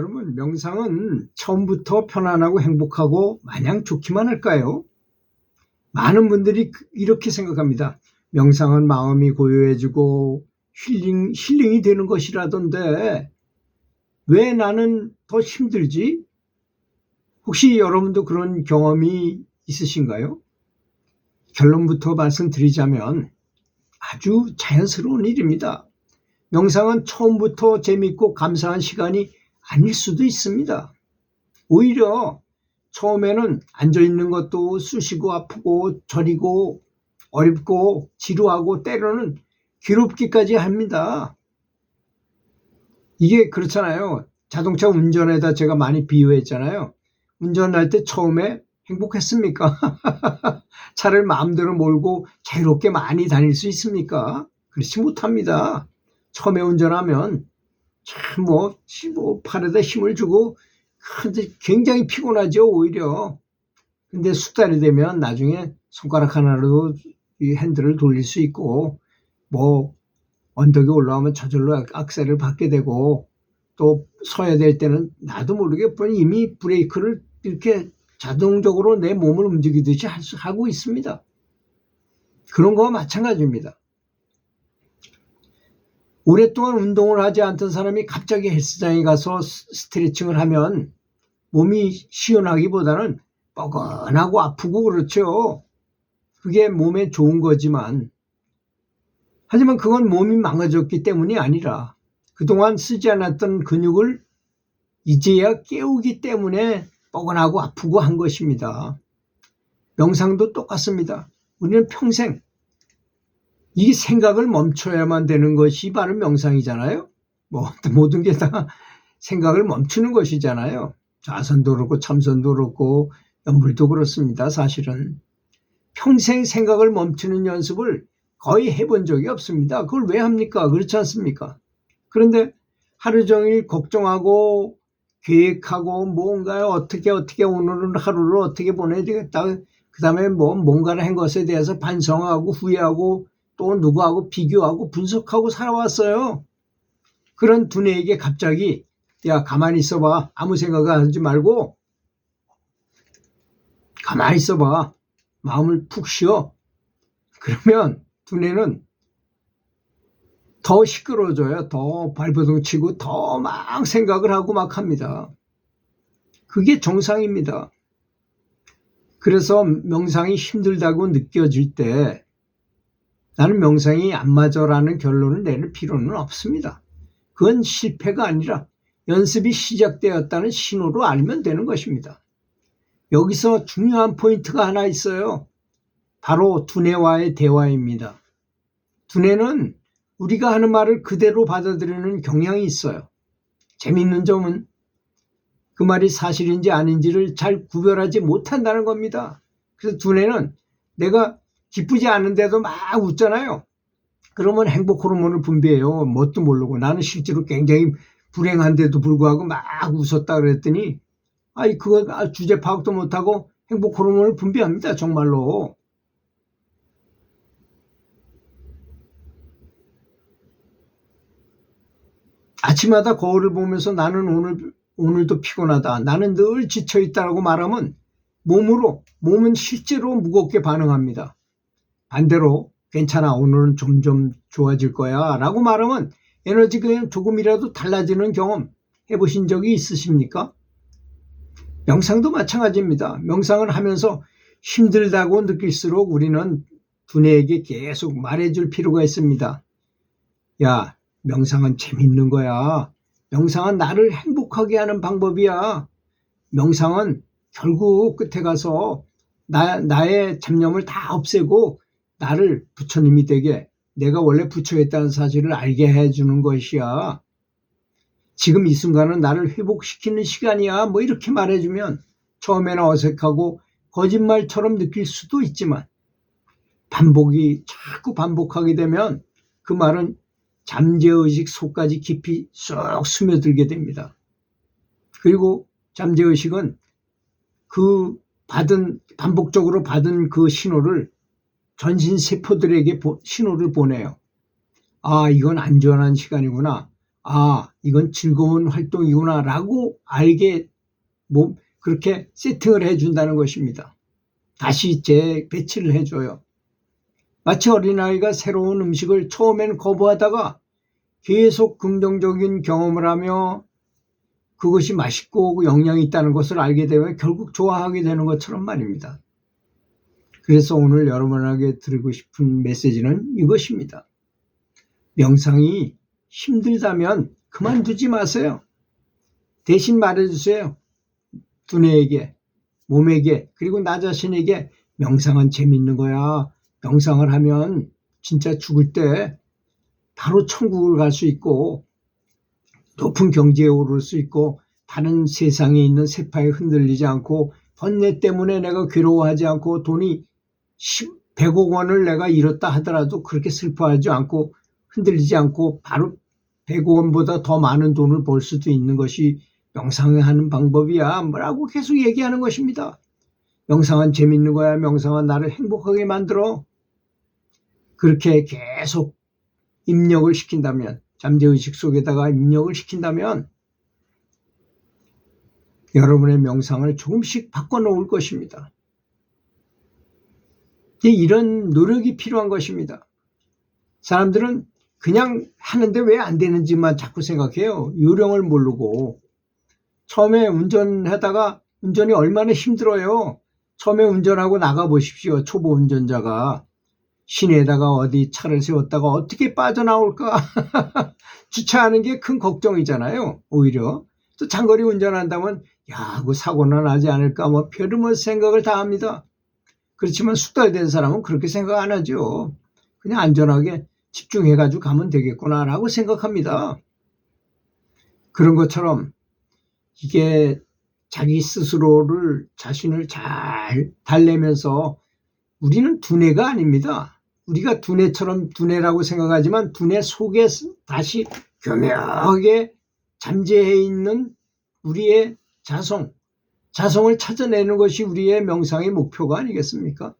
여러분, 명상은 처음부터 편안하고 행복하고 마냥 좋기만 할까요? 많은 분들이 그- 이렇게 생각합니다. 명상은 마음이 고요해지고 힐링, 힐링이 되는 것이라던데 왜 나는 더 힘들지? 혹시 여러분도 그런 경험이 있으신가요? 결론부터 말씀드리자면 아주 자연스러운 일입니다. 명상은 처음부터 재밌고 감사한 시간이 아닐 수도 있습니다. 오히려 처음에는 앉아 있는 것도 쑤시고 아프고 저리고 어렵고 지루하고 때로는 괴롭기까지 합니다. 이게 그렇잖아요. 자동차 운전에다 제가 많이 비유했잖아요. 운전할 때 처음에 행복했습니까? 차를 마음대로 몰고 자유롭게 많이 다닐 수 있습니까? 그렇지 못합니다. 처음에 운전하면 참 뭐, 뭐 팔에다 힘을 주고 굉장히 피곤하죠 오히려. 근데 숙달이 되면 나중에 손가락 하나로 이 핸들을 돌릴 수 있고 뭐 언덕에 올라오면 저절로 악셀을 받게 되고 또 서야 될 때는 나도 모르게 이미 브레이크를 이렇게 자동적으로 내 몸을 움직이듯이 하고 있습니다. 그런 거와 마찬가지입니다. 오랫동안 운동을 하지 않던 사람이 갑자기 헬스장에 가서 스- 스트레칭을 하면 몸이 시원하기보다는 뻐근하고 아프고 그렇죠. 그게 몸에 좋은 거지만 하지만 그건 몸이 망가졌기 때문이 아니라 그동안 쓰지 않았던 근육을 이제야 깨우기 때문에 뻐근하고 아프고 한 것입니다. 명상도 똑같습니다. 우리는 평생 이 생각을 멈춰야만 되는 것이 바로 명상이잖아요. 뭐 모든 게 다 생각을 멈추는 것이잖아요. 좌선도 그렇고 참선도 그렇고 연불도 그렇습니다. 사실은 평생 생각을 멈추는 연습을 거의 해본 적이 없습니다. 그걸 왜 합니까? 그렇지 않습니까? 그런데 하루 종일 걱정하고 계획하고 뭔가요 어떻게 어떻게 오늘은 하루를 어떻게 보내야 되겠다. 그 다음에 뭐 뭔가를 한 것에 대해서 반성하고 후회하고 또 누구하고 비교하고 분석하고 살아왔어요. 그런 두뇌에게 갑자기 야 가만히 있어봐. 아무 생각 하지 말고 가만히 있어봐. 마음을 푹 쉬어. 그러면 두뇌는 더 시끄러워져요. 더 발버둥 치고 더 막 생각을 하고 막 합니다. 그게 정상입니다. 그래서 명상이 힘들다고 느껴질 때 나는 명상이 안 맞아라는 결론을 내릴 필요는 없습니다. 그건 실패가 아니라 연습이 시작되었다는 신호로 알면 되는 것입니다. 여기서 중요한 포인트가 하나 있어요. 바로 두뇌와의 대화입니다. 두뇌는 우리가 하는 말을 그대로 받아들이는 경향이 있어요. 재밌는 점은 그 말이 사실인지 아닌지를 잘 구별하지 못한다는 겁니다. 그래서 두뇌는 내가 기쁘지 않은데도 막 웃잖아요. 그러면 행복 호르몬을 분비해요. 뭣도 모르고 나는 실제로 굉장히 불행한데도 불구하고 막 웃었다 그랬더니 아이 그거 아, 주제 파악도 못하고 행복 호르몬을 분비합니다. 정말로. 아침마다 거울을 보면서 나는 오늘 오늘도 피곤하다. 나는 늘 지쳐 있다라고 말하면 몸으로 몸은 실제로 무겁게 반응합니다. 반대로 괜찮아 오늘은 점점 좋아질 거야 라고 말하면 에너지가 조금이라도 달라지는 경험 해보신 적이 있으십니까? 명상도 마찬가지입니다. 명상을 하면서 힘들다고 느낄수록 우리는 두뇌에게 계속 말해줄 필요가 있습니다. 야, 명상은 재밌는 거야. 명상은 나를 행복하게 하는 방법이야. 명상은 결국 끝에 가서 나, 나의 잡념을 다 없애고 나를 부처님이 되게 내가 원래 부처였다는 사실을 알게 해주는 것이야. 지금 이 순간은 나를 회복시키는 시간이야. 뭐 이렇게 말해주면 처음에는 어색하고 거짓말처럼 느낄 수도 있지만 반복이 자꾸 반복하게 되면 그 말은 잠재의식 속까지 깊이 쏙 스며들게 됩니다. 그리고 잠재의식은 그 받은 반복적으로 받은 그 신호를 전신 세포들에게 보- 신호를 보내요. 아, 이건 안전한 시간이구나. 아, 이건 즐거운 활동이구나 라고 알게 뭐 그렇게 세팅을 해준다는 것입니다. 다시 재배치를 해줘요. 마치 어린아이가 새로운 음식을 처음엔 거부하다가 계속 긍정적인 경험을 하며 그것이 맛있고 영양이 있다는 것을 알게 되면 결국 좋아하게 되는 것처럼 말입니다. 그래서 오늘 여러분에게 드리고 싶은 메시지는 이것입니다. 명상이 힘들다면 그만두지 마세요. 대신 말해주세요. 두뇌에게, 몸에게, 그리고 나 자신에게 명상은 재밌는 거야. 명상을 하면 진짜 죽을 때 바로 천국을 갈 수 있고 높은 경지에 오를 수 있고 다른 세상에 있는 세파에 흔들리지 않고 번뇌 때문에 내가 괴로워하지 않고 돈이 10, 100억 원을 내가 잃었다 하더라도 그렇게 슬퍼하지 않고 흔들리지 않고 바로 100억 원보다 더 많은 돈을 벌 수도 있는 것이 명상하는 방법이야. 뭐라고 계속 얘기하는 것입니다. 명상은 재밌는 거야. 명상은 나를 행복하게 만들어. 그렇게 계속 입력을 시킨다면, 잠재의식 속에다가 입력을 시킨다면, 여러분의 명상을 조금씩 바꿔놓을 것입니다. 이런 노력이 필요한 것입니다. 사람들은 그냥 하는데 왜 안 되는지만 자꾸 생각해요. 요령을 모르고. 처음에 운전하다가 운전이 얼마나 힘들어요. 처음에 운전하고 나가 보십시오. 초보 운전자가. 시내에다가 어디 차를 세웠다가 어떻게 빠져나올까? 주차하는 게 큰 걱정이잖아요. 오히려. 또 장거리 운전한다면, 야, 그 사고는 나지 않을까? 뭐, 별의별 생각을 다 합니다. 그렇지만 숙달된 사람은 그렇게 생각 안 하죠. 그냥 안전하게 집중해가지고 가면 되겠구나라고 생각합니다. 그런 것처럼 이게 자기 스스로를 자신을 잘 달래면서 우리는 두뇌가 아닙니다. 우리가 두뇌처럼 두뇌라고 생각하지만 두뇌 속에 다시 교묘하게 잠재해 있는 우리의 자성, 자성을 찾아내는 것이 우리의 명상의 목표가 아니겠습니까?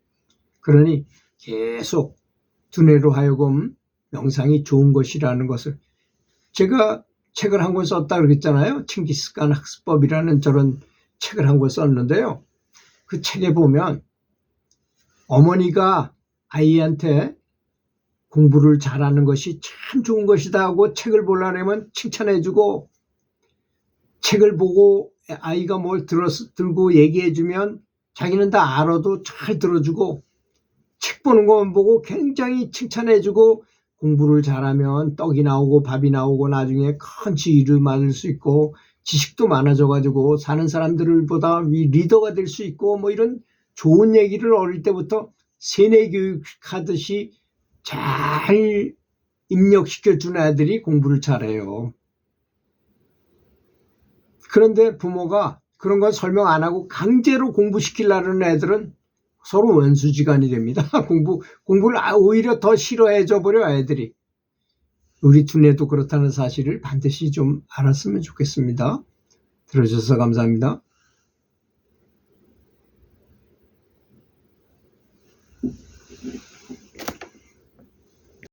그러니 계속 두뇌로 하여금 명상이 좋은 것이라는 것을 제가 책을 한 권 썼다 그랬잖아요. 칭기스칸 학습법이라는 저런 책을 한 권 썼는데요. 그 책에 보면 어머니가 아이한테 공부를 잘하는 것이 참 좋은 것이다 하고 책을 보려면 칭찬해주고 책을 보고 아이가 뭘 들어서, 들고 얘기해주면 자기는 다 알아도 잘 들어주고 책 보는 것만 보고 굉장히 칭찬해주고 공부를 잘하면 떡이 나오고 밥이 나오고 나중에 큰 지위를 받을 수 있고 지식도 많아져가지고 사는 사람들보다 리더가 될 수 있고 뭐 이런 좋은 얘기를 어릴 때부터 세뇌 교육하듯이 잘 입력시켜 준 아들이 공부를 잘해요. 그런데 부모가 그런 건 설명 안 하고 강제로 공부시키려는 애들은 서로 원수지간이 됩니다. 공부, 공부를 아, 오히려 더 싫어해져 버려, 애들이. 우리 두뇌도 그렇다는 사실을 반드시 좀 알았으면 좋겠습니다. 들어주셔서 감사합니다.